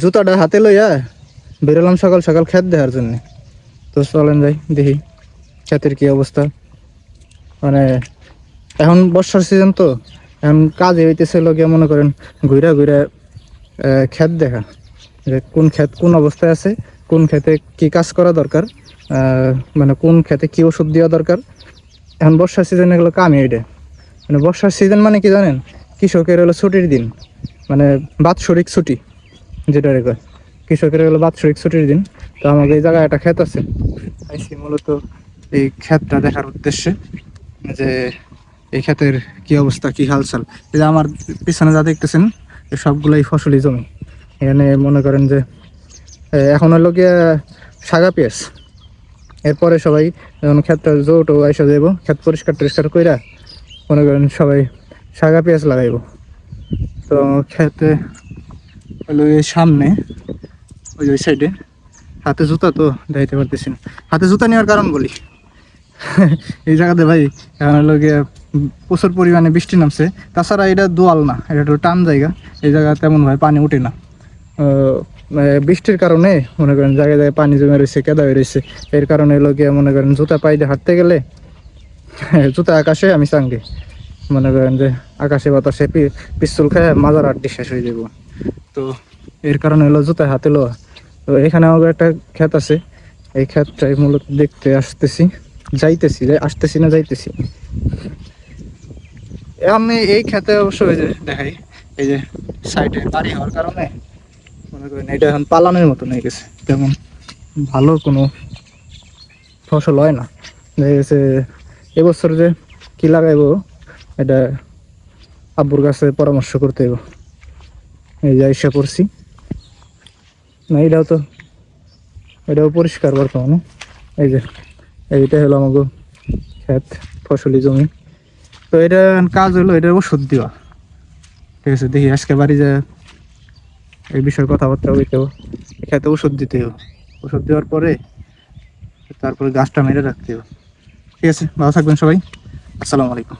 জুতাটা হাতে লইয়া বেরোলাম সকাল সকাল খেত দেওয়ার জন্য। তো চলেন যাই, দেখি ক্ষেতের কি অবস্থা। মানে এখন বর্ষার সিজন তো, এখন কাজে হইতেছে লোকে মনে করেন ঘুরা ঘুরা ক্ষেত দেখা। যে কোন ক্ষেত কোন অবস্থায় আছে, কোন ক্ষেতে কি কাজ করা দরকার মানে কোন ক্ষেতে কি ওষুধ দেওয়া দরকার। এখন বর্ষার সিজনে এগুলো কামে এটা মানে বর্ষার সিজন মানে কি জানেন? কৃষকের হলো ছুটির দিন। মানে বাৎসরিক ছুটি। যেটা রেখে কৃষকের হলো বাৎসরিক ছুটির দিন। তো আমাদের এই জায়গায় একটা ক্ষেত আছে। আইসি মূলত এই ক্ষেতটা দেখার উদ্দেশ্যে যে এই ক্ষেতের কি অবস্থা, কি হালচাল। এই যে আমার পিছনে যা দেখতেছেন সবগুলোই ফসলি জমি। এখানে মনে করেন যে এখন হলো গিয়ে সাগা পেঁয়াজ। এরপরে সবাই যখন ক্ষেতটা জোটো আইসা যাইব, ক্ষেত পরিষ্কার টরিষ্কার কইরা মনে করেন সবাই সাগা পেঁয়াজ লাগাইব। তো ক্ষেতে হলো এই সামনে, ওই ওই সাইডে হাতে জুতা তো দেখাইতে পারতেছি না। হাতে জুতা নেওয়ার কারণ বলি। এই জায়গাতে ভাই, এখন হলো প্রচুর পরিমাণে বৃষ্টি নামছে। তাছাড়া এটা দোয়াল না, এটা একটু টান জায়গা। এই জায়গা তেমন ভাবে পানি উঠে না। মানে বৃষ্টির কারণে মনে করেন জায়গায় জায়গায় পানি জমে রয়েছে কেদা হয়ে রয়েছে। এর কারণে গিয়ে মনে করেন জুতা পাই দিয়ে হাঁটতে গেলে জুতা আকাশে আমি চাঙ্গে। মনে করেন যে আকাশে বাতাসে পিস্তল খায় মাজার আড্ডি শেষ হয়ে যাব। তো এর কারণে হলো জুতা হাতে লোয়া। তো এখানে আমাদের একটা ক্ষেত আছে। এই ক্ষেতটাই মূলত দেখতে আসতেছি। যাইতেছি যাই আসতেছি না যাইতেছি? আমি এই ক্ষেতে অবশ্য ওই যে দেখাই, এই যে সাইডে বাড়ি হওয়ার কারণে মনে করেন এটা এখন পালানের মতন হয়ে গেছে। তেমন ভালো কোনো ফসল হয় না। দেখা গেছে এবছর যে কি লাগাইবো, এটা আব্বুর কাছে পরামর্শ করতে হইব। এই যে এসে পড়ছি। না, এটাও তো এটাও পরিষ্কার বর্তমানে। এই যে, এইটা হলো আমাকে ক্ষেত, ফসলি জমি। তো এটা কাজ হলো এটা ওষুধ দেওয়া। ঠিক আছে, দেখি আজকে বাড়ি যায় এই বিষয়ে কথাবার্তা হইতে খেতে ওষুধ দিতে হবে। ওষুধ দেওয়ার পরে তারপরে গাছটা মেরে রাখতে হবে। ঠিক আছে, ভালো থাকবেন সবাই। আসসালামু আলাইকুম।